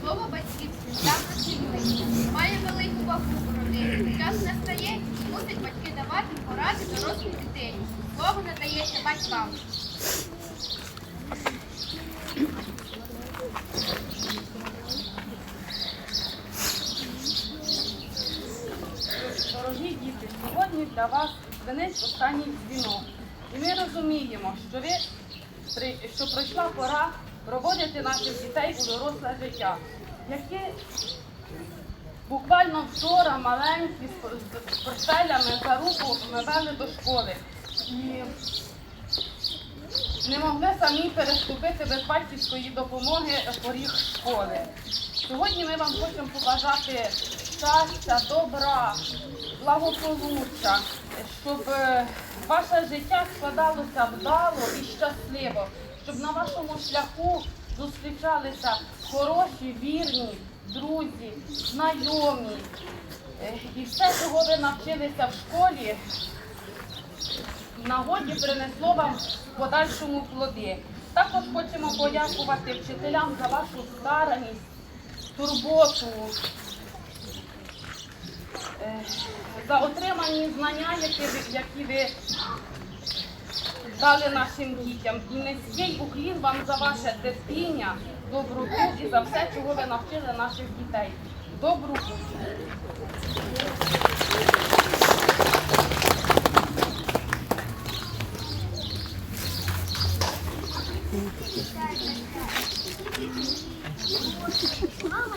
Слово батьківське цінується, має велику вагу у родині. Час настає, мусять батьки давати поради дорослій дитині. Слово надається батькам. Дорогі діти, сьогодні для вас дзвенить останній дзвінок. І ми розуміємо, що ви при- що пройшла пора проводити наших дітей у доросле життя, яке буквально вчора маленькі з портфелями за руку вели до школи. І не могли самі переступити без батьківської допомоги поріг школи. Сьогодні ми вам хочемо побажати щастя, добра, благополуччя, щоб е, ваше життя складалося вдало і щасливо, щоб на вашому шляху зустрічалися хороші, вірні, друзі, знайомі. Е, І все, чого ви навчилися в школі, нагоді принесло вам в подальшому плоди. Також хочемо подякувати вчителям за вашу стараність, турботу, за отримані знання, які ви, які ви дали нашим дітям. І низький уклін вам за ваше терпіння, доброту і за все, чого ви навчили наших дітей. Добру! Мама